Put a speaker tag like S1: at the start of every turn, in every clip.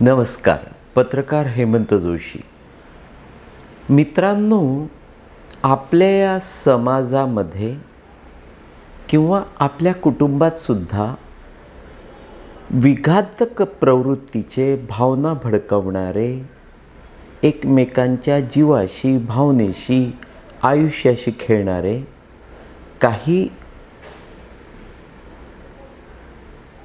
S1: नमस्कार पत्रकार हेमंत जोशी. मित्रांनो आपल्या या समाजामध्ये किंवा आपल्या कुटुंबात सुद्धा विघातक प्रवृत्तीचे भावना भडकवणारे एकमेकांच्या जीवाशी भावनेशी आयुष्याशी खेळणारे काही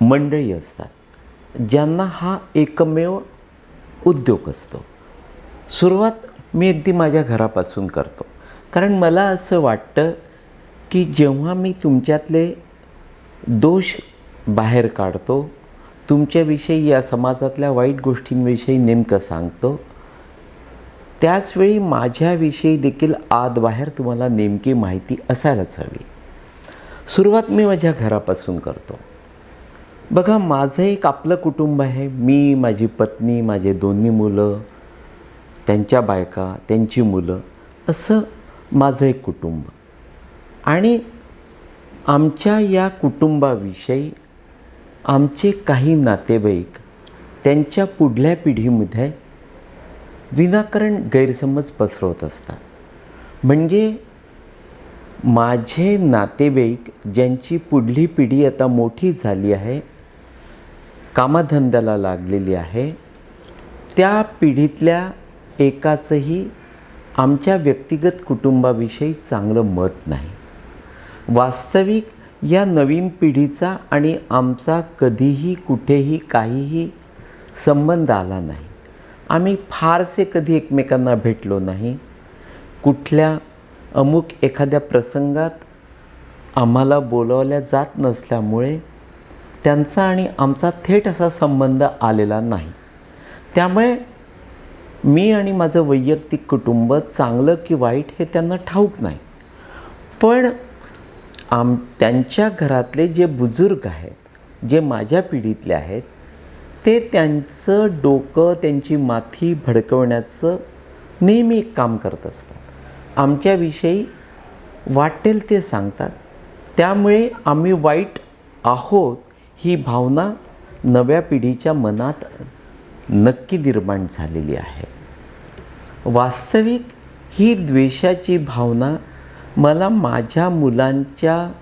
S1: मंडळी असतात. ज्यांना हा एकमेव उद्योग असतो. सुरुवात मी अगदी माझ्या घरापासून करतो. कारण मला असं वाटतं की जेव्हा मी तुमच्यातले दोष बाहेर काढतो तुमच्याविषयी या समाजातल्या वाईट गोष्टींविषयी नेमकं सांगतो त्याचवेळी माझ्याविषयी देखील आत बाहेर तुम्हाला नेमकी माहिती असायलाच हवी. सुरुवात मी माझ्या घरापासून करतो. बघा माझं एक आपलं कुटुंब आहे. मी माझी पत्नी माझे दोन्ही मुलं त्यांच्या बायका त्यांची मुलं असं माझं एक कुटुंब. आणि आमच्या या कुटुंबाविषयी आमचे काही नातेवाईक त्यांच्या पुढल्या पिढीमध्ये विनाकारण गैरसमज पसरवत असतात. म्हणजे माझे नातेवाईक ज्यांची पुढली पिढी आता मोठी झाली आहे कामधंद्याला लागलेली आहे. त्या पिढीतल्या एकाचंही आमच्या व्यक्तिगत कुटुंबाविषयी चांगलं मत नाही. वास्तविक या नवीन पिढीचा आणि आमचा कधीही कुठेही काहीही संबंध आला नाही. आम्ही फारसे कधी एकमेकांना भेटलो नाही. कुठल्या अमुक एखाद्या प्रसंगात आम्हाला बोलावल्या जात नसल्यामुळे त्यांचा आणि आमचा थेट असा संबंध आलेला नाही. त्यामुळे मी आणि माझं वैयक्तिक कुटुंब चांगलं की वाईट हे त्यांना ठाऊक नाही. पण आम त्यांच्या घरातले जे बुजुर्ग आहेत जे माझ्या पिढीतले आहेत ते त्यांचं डोकं त्यांची माथी भडकवण्याचं नेहमी एक काम करत असतात. आमच्याविषयी वाटेल ते सांगतात. त्यामुळे आम्ही वाईट आहोत ही भावना नव्या पिढीच्या मनात नक्की निर्माण झालेली आहे. वास्तविक ही द्वेषाची भावना मला माझ्या मुलांच्या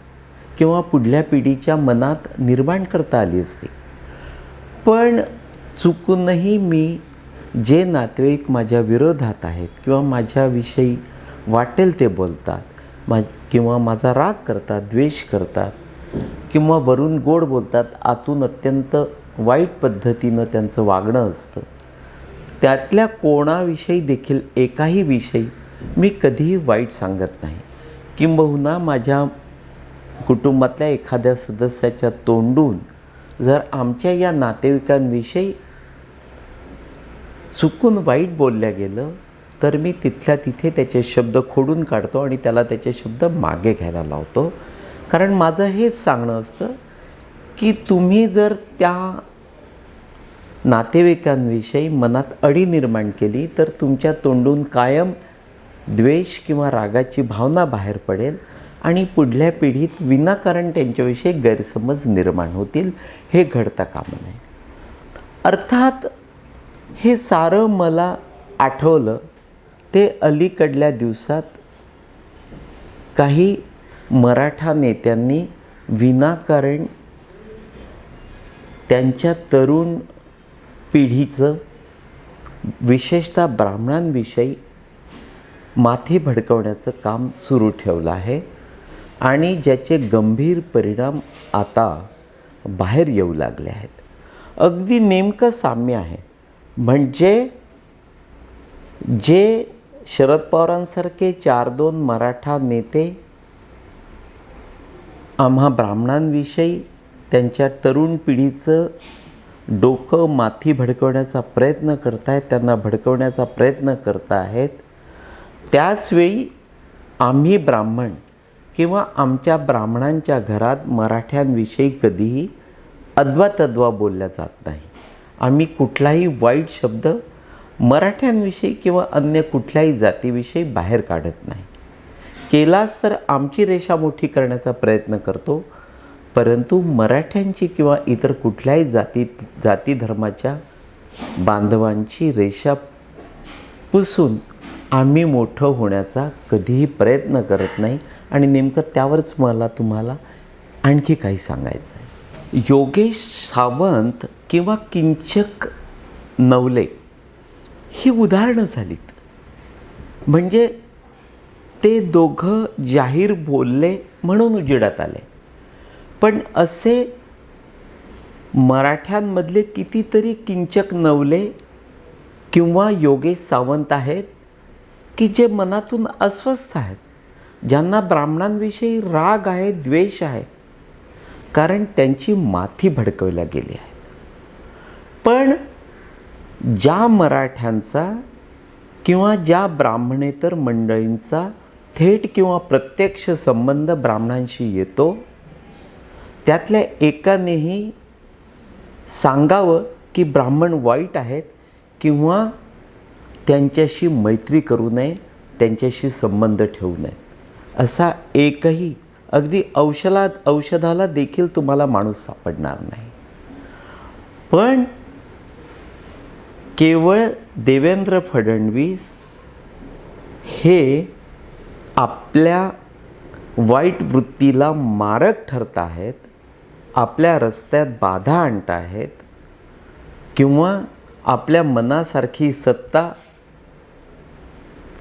S1: किंवा पुढल्या पिढीच्या मनात निर्माण करता आली असती. पण चुकूनही मी जे नातेवाईक माझ्या विरोधात आहेत किंवा माझ्याविषयी वाटेल ते बोलतात मा किंवा माझा राग करतात द्वेष करतात किंवा वरून गोड बोलतात आतून अत्यंत वाईट पद्धतीनं त्यांचं वागणं असतं. त्यातल्या कोणाविषयी देखील एकाही विषयी मी कधीही वाईट सांगत नाही. किंबहुना माझ्या कुटुंबातल्या एखाद्या सदस्याच्या तोंडून जर आमच्या या नातेवाईकांविषयी चुकून वाईट बोलल्या गेलं तर मी तिथल्या तिथे त्याचे शब्द खोडून काढतो आणि त्याला त्याचे शब्द मागे घ्यायला लावतो. कारण माझं हेच सांगणं असतं की तुम्ही जर त्या नातेवाईकांविषयी मनात अडी निर्माण केली तर तुमच्या तोंडून कायम द्वेष किंवा रागाची भावना बाहेर पडेल आणि पुढल्या पिढीत विनाकारण त्यांच्याविषयी गैरसमज निर्माण होतील. हे घडता काम नये. अर्थात हे सारं मला आठवलं ते अलीकडल्या दिवसात काही मराठा नेत्यांनी विनाकारण त्यांच्या तरुण पिढीचं विशेषतः ब्राह्मणांविषयी माथे भडकवण्याचं काम सुरू ठेवलं आहे आणि ज्याचे गंभीर परिणाम आता बाहेर येऊ लागले आहेत. अगदी नेमकं साम्य आहे. म्हणजे जे शरद पवारांसारखे चार दोन मराठा नेते आम्हा ब्राह्मणांविषयी त्यांच्या तरुण पिढीचं डोकं माथी भडकवण्याचा प्रयत्न करतायत त्यांना भडकवण्याचा प्रयत्न करत आहेत त्याचवेळी आम्ही ब्राह्मण किंवा आमच्या ब्राह्मणांच्या घरात मराठ्यांविषयी कधीही अद्वा तद्वा बोलल्या जात नाही. आम्ही कुठलाही वाईट शब्द मराठ्यांविषयी किंवा अन्य कुठल्याही जातीविषयी बाहेर काढत नाही. केलाच तर आमची रेषा मोठी करण्याचा प्रयत्न करतो. परंतु मराठ्यांची किंवा इतर कुठल्याही जाती जाती धर्माच्या बांधवांची रेषा पुसून आम्ही मोठं होण्याचा कधीही प्रयत्न करत नाही. आणि नेमकं त्यावरच मला तुम्हाला आणखी काही सांगायचं आहे. योगेश सावंत किंवा किंचक नवले ही उदाहरणं झालीत. म्हणजे ते दोघं जाहीर बोलले म्हणून उजेडात आले. पण असे मराठ्यांमधले कितीतरी किंचक नवले किंवा योगेश सावंत आहेत की जे मनातून अस्वस्थ आहेत ज्यांना ब्राह्मणांविषयी राग आहे द्वेष आहे कारण त्यांची माथी भडकवल्या गेली आहे. पण ज्या मराठ्यांचा किंवा ज्या ब्राह्मणेतर मंडळींचा थेट किंवा प्रत्यक्ष संबंध ब्राह्मणांशी येतो त्यातल्या एकानेही सांगावं की ब्राह्मण वाईट आहेत किंवा त्यांच्याशी मैत्री करू नये त्यांच्याशी संबंध ठेवू नयेत असा एकही अगदी औषधात औषधाला देखील तुम्हाला माणूस सापडणार नाही. पण केवळ देवेंद्र फडणवीस हे आपल्या वाईट वृत्तीला मारक ठरत आहेत आपल्या रस्त्यात बाधा आणत आहेत किंवा आपल्या मनासारखी सत्ता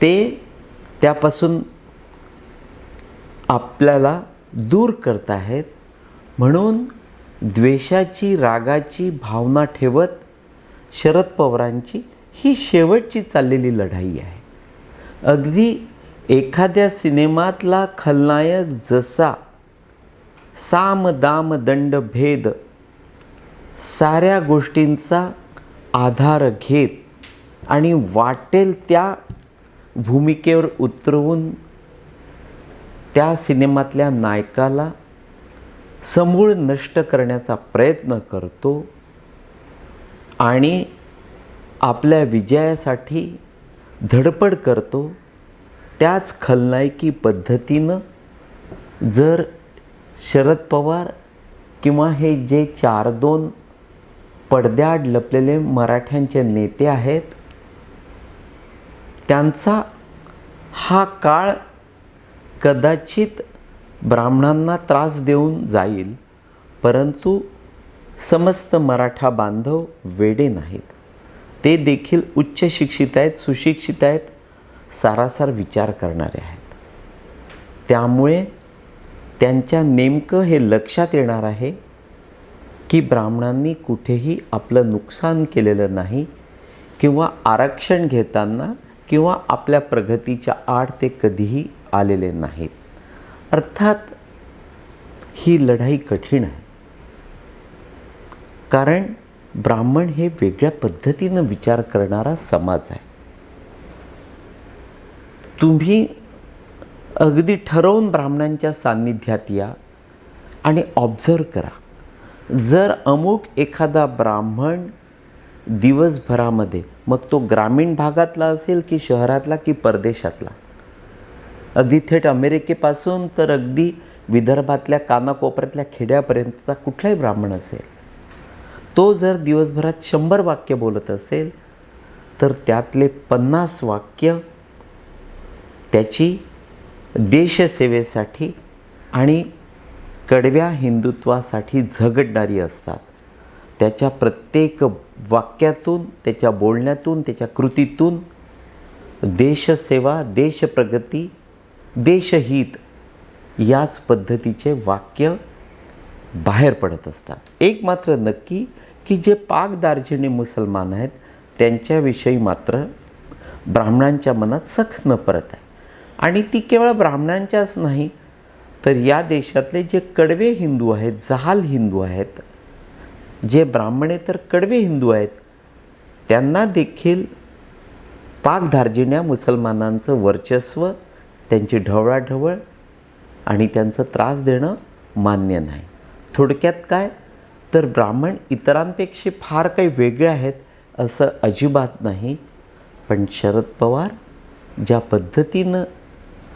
S1: ते त्यापासून आपल्याला दूर करत आहेत. म्हणून द्वेषाची रागाची भावना ठेवत शरद पवारांची ही शेवटची चाललेली लढाई आहे. अगदी एखाद्या सिनेमातला खलनायक जसा साम दाम दंड भेद साऱ्या गोष्टींचा आधार घेत आणि वाटेल त्या भूमिकेवर उतरवून त्या सिनेमातल्या नायकाला समूळ नष्ट करण्याचा प्रयत्न करतो आणि आपल्या विजयासाठी धडपड करतो त्याच खलनायकी पद्धतीनं जर शरद पवार किंवा हे जे चार दोन पडद्याआड लपलेले मराठ्यांचे नेते आहेत त्यांचा हा काळ कदाचित ब्राह्मणांना त्रास देऊन जाईल परंतु समस्त मराठा बांधव वेडे नाहीत. ते देखील उच्च शिक्षित आहेत सुशिक्षित आहेत सारासार विचार करणारे आहेत. त्यामुळे त्यांच्या नेमकं हे लक्षात येणार आहे की ब्राह्मणांनी कुठेही आपलं नुकसान केलेलं नाही किंवा आरक्षण घेताना किंवा आपल्या प्रगतीच्या आड ते कधीही आलेले नाहीत. अर्थात ही लढाई कठीण आहे. कारण ब्राह्मण हे वेगळ्या पद्धतीनं विचार करणारा समाज आहे. तुम्ही अगदी ठरवून ब्राह्मणांच्या सान्निध्यात या आणि ऑब्झर्व करा. जर अमुक एखादा ब्राह्मण दिवसभरामध्ये मग तो ग्रामीण भागातला असेल की शहरातला की परदेशातला? अगदी थेट अमेरिकेपासून तर अगदी विदर्भातल्या कानाकोपऱ्यातल्या खेड्यापर्यंतचा कुठलाही ब्राह्मण असेल तो जर दिवसभरात शंभर वाक्य बोलत असेल तर त्यातले पन्नास वाक्य त्याची देशसेवेसाठी आणि कडव्या हिंदुत्वासाठी झगडणारी असतात. त्याच्या प्रत्येक वाक्यातून त्याच्या बोलण्यातून त्याच्या कृतीतून देशसेवा देशप्रगती देशहित याच पद्धतीचे वाक्य बाहेर पडत असतात. एक मात्र नक्की की जे पाक दार्जिनी मुसलमान आहेत त्यांच्याविषयी मात्र ब्राह्मणांच्या मनात सख नफरत परत आहे. आणि ती केवळ ब्राह्मणांच्याच नाही तर या देशातले जे कडवे हिंदू आहेत जहाल हिंदू आहेत जे ब्राह्मणे तर कडवे हिंदू आहेत त्यांना देखील पाकधार्जिण्या मुसलमानांचं वर्चस्व त्यांची ढवळाढवळ आणि त्यांचं त्रास देणं मान्य नाही. थोडक्यात काय? तर ब्राह्मण इतरांपेक्षा फार काही वेगळे आहेत असं अजिबात नाही. पण शरद पवार ज्या पद्धतीनं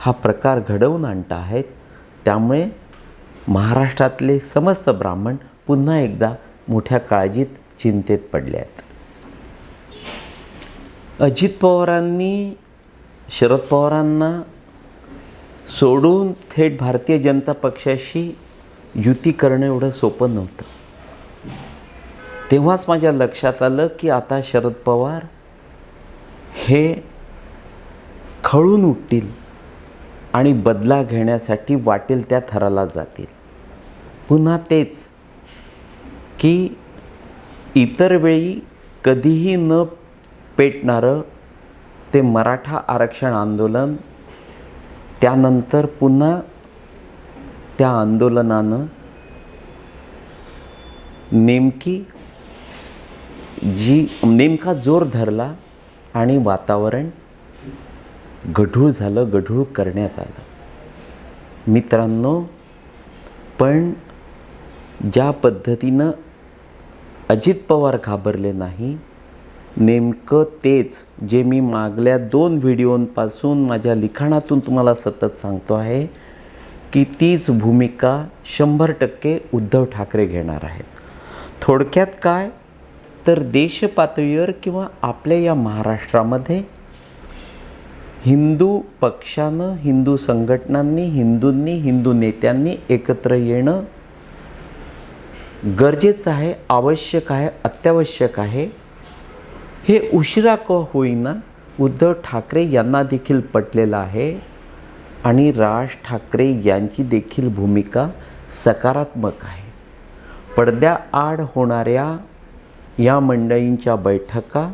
S1: हा प्रकार घडवून आणता आहेत. त्यामुळे महाराष्ट्रातले समस्त ब्राह्मण पुन्हा एकदा मोठ्या काळजीत चिंतेत पडले आहेत. अजित पवारांनी शरद पवारांना सोडून थेट भारतीय जनता पक्षाशी युती करणं एवढं सोपं नव्हतं. तेव्हाच माझ्या लक्षात आलं की आता शरद पवार हे खळून उठतील. आणि बदला घेण्यासाठी वाटेल त्या थराला जातील. पुन्हा तेच की इतर वेळी कधीही न पेटणारं ते मराठा आरक्षण आंदोलन त्यानंतर पुन्हा त्या आंदोलनानं नेमकी जी नेमका जोर धरला आणि वातावरण गढूळ झालं गढूळ करण्यात आलं. मित्रांनो पण ज्या पद्धतीनं अजित पवार घाबरले नाही नेमकं तेच जे मी मागल्या दोन व्हिडिओंपासून माझ्या लिखाणातून तुम्हाला सतत सांगतो आहे की तीच भूमिका शंभर टक्के उद्धव ठाकरे घेणार आहेत. थोडक्यात काय? तर देशपातळीवर किंवा आपल्या या महाराष्ट्रामध्ये हिंदू पक्षानं हिंदू संघटनांनी हिंदूंनी हिंदू नेत्यांनी एकत्र येणं गरजेचं आहे आवश्यक आहे अत्यावश्यक आहे. हे उशिरा क होईना उद्धव ठाकरे यांना देखील पटलेलं आहे आणि राज ठाकरे यांची देखील भूमिका सकारात्मक आहे. पडद्याआड होणाऱ्या या मंडळींच्या बैठका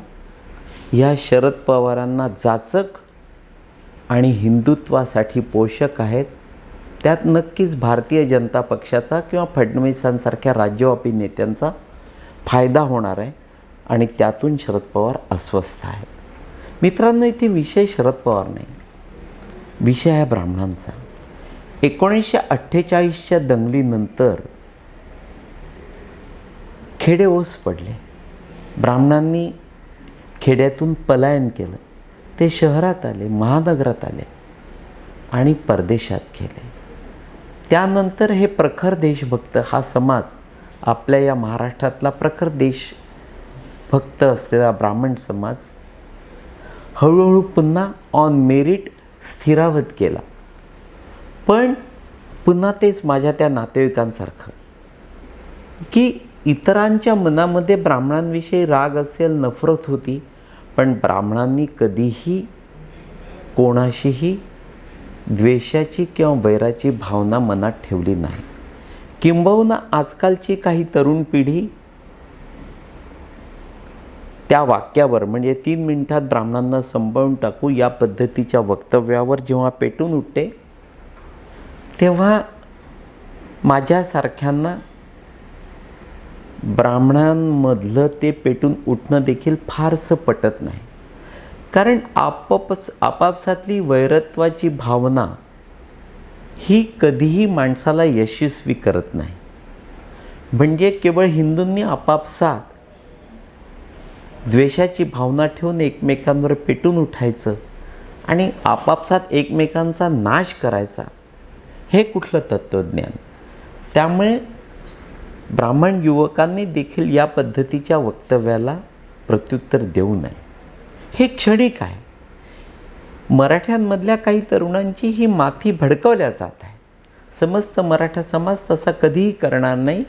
S1: या शरद पवारांना जाचक आणि हिंदुत्वासाठी पोषक आहेत त्यात नक्कीच भारतीय जनता पक्षाचा किंवा फडणवीसांसारख्या राज्यव्यापी नेत्यांचा फायदा होणार आहे आणि त्यातून शरद पवार अस्वस्थ आहेत. मित्रांनो इथे विषय शरद पवार नाही. विषय आहे ब्राह्मणांचा. एकोणीसशे अठ्ठेचाळीसच्या दंगलीनंतर खेडे ओस पडले. ब्राह्मणांनी खेड्यातून पलायन केलं. ते शहरात आले महानगरात आले आणि परदेशात गेले. त्यानंतर हे प्रखर देशभक्त हा समाज आपल्या या महाराष्ट्रातला प्रखर देशभक्त असलेला ब्राह्मण समाज हळूहळू पुन्हा ऑन मेरिट स्थिरावत केला पण पुन्हा तेच माझ्या त्या नातेवाईकांसारखं की इतरांच्या मनामध्ये ब्राह्मणांविषयी राग असेल नफरत होती पण ब्राह्मणांनी कधीही कोणाशीही द्वेषाची किंवा वैराची भावना मनात ठेवली नाही. किंबहुना आजकालची काही तरुण पिढी त्या वाक्यावर म्हणजे तीन मिनिटात ब्राह्मणांना संपवून टाकू या पद्धतीच्या वक्तव्यावर जेव्हा पेटून उठते तेव्हा माझ्यासारख्यांना ब्राह्मणांमधलं ते पेटून उठणं देखील फारसं पटत नाही. कारण आपापस आपापसातली वैरत्वाची भावना ही कधीही माणसाला यशस्वी करत नाही. म्हणजे केवळ हिंदूंनी आपापसात द्वेषाची भावना ठेवून एकमेकांवर पेटून उठायचं आणि आपापसात एकमेकांचा नाश करायचा हे कुठलं तत्त्वज्ञान? त्यामुळे ब्राह्मण युवकांनी देखील या पद्धतीच्या वक्तव्याला प्रत्युत्तर देऊ नये. हे क्षणिक आहे. मराठ्यांमधल्या काही तरुणांची ही माथी भडकवल्या जात आहे. समस्त मराठा समाज तसा कधीही करणार नाही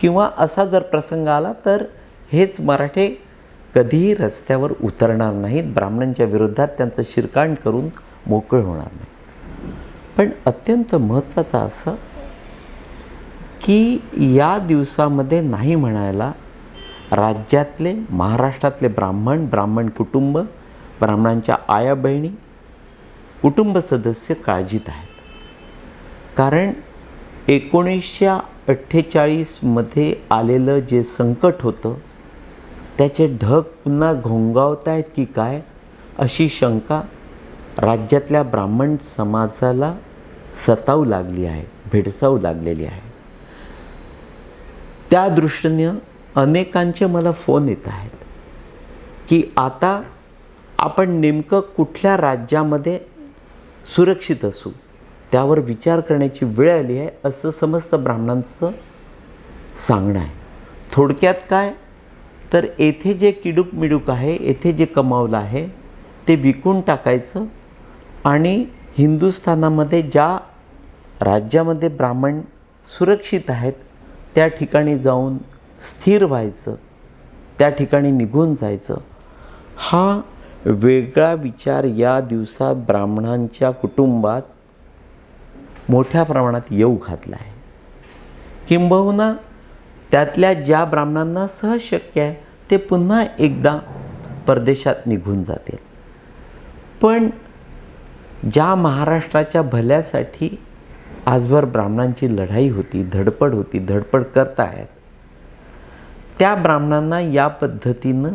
S1: किंवा असा जर प्रसंग आला तर हेच मराठे कधीही रस्त्यावर उतरणार नाहीत. ब्राह्मणांच्या विरोधात त्यांचं शिरकाण करून मोकळ होणार नाही पण अत्यंत महत्त्वाचं असं की या दिवसामध्ये नाही म्हणायला राज्यातले महाराष्ट्रातले ब्राह्मण ब्राह्मण कुटुंब ब्राह्मणांच्या आया बहिणी कुटुंब सदस्य काळजीत आहेत. कारण एकोणीसशे अठ्ठेचाळीसमध्ये आलेलं जे संकट होतं त्याचे ढग पुन्हा घोंगावत आहेत की काय अशी शंका राज्यातल्या ब्राह्मण समाजाला सतावू लागली आहे भेडसावू लागलेली आहे. त्या दृष्टीनं अनेकांचे मला फोन येत आहेत की आता आपण नेमकं कुठल्या राज्यामध्ये सुरक्षित असू? त्यावर विचार करण्याची वेळ आली आहे असं समस्त ब्राह्मणांचं सांगणं आहे. थोडक्यात काय? तर येथे जे किडूक मिडूक आहे येथे जे कमावलं आहे ते विकून टाकायचं आणि हिंदुस्थानामध्ये ज्या राज्यामध्ये ब्राह्मण सुरक्षित आहेत त्या ठिकाणी जाऊन स्थिर व्हायचं त्या ठिकाणी निघून जायचं. हा वेगळा विचार या दिवसात ब्राह्मणांच्या कुटुंबात मोठ्या प्रमाणात येऊ घातला आहे किंबहुना त्यातल्या ज्या ब्राह्मणांना सहज शक्य आहे ते पुन्हा एकदा परदेशात निघून जातील. पण ज्या महाराष्ट्राच्या भल्यासाठी आजभर ब्राह्मणांची लढाई होती धडपड होती धडपड करतायत. त्या ब्राह्मणांना या पद्धतीनं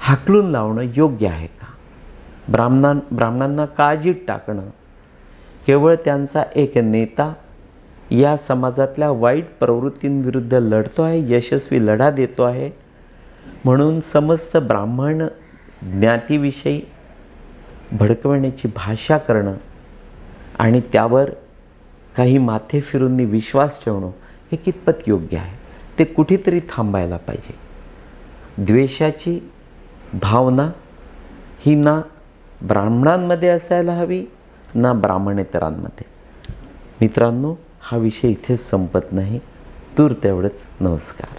S1: हाकलून लावणं योग्य आहे का? ब्राह्मणां ब्राह्मणांना काळजीत टाकणं. केवळ त्यांचा एक नेता या समाजातल्या वाईट प्रवृत्तींविरुद्ध लढतो आहे यशस्वी लढा देतो आहे म्हणून समस्त ब्राह्मण ज्ञातीविषयी भडकवण्याची भाषा करणं आणि त्यावर काही माथे फिरूननी विश्वास ठेवणं हे कितपत योग्य आहे? ते कुठेतरी थांबायला पाहिजे. द्वेषाची भावना ही ना ब्राह्मणांमध्ये असायला हवी ना ब्राह्मणेतरांमध्ये. मित्रांनो हा विषय इथेच संपत नाही. तूर तेवढंच. नमस्कार.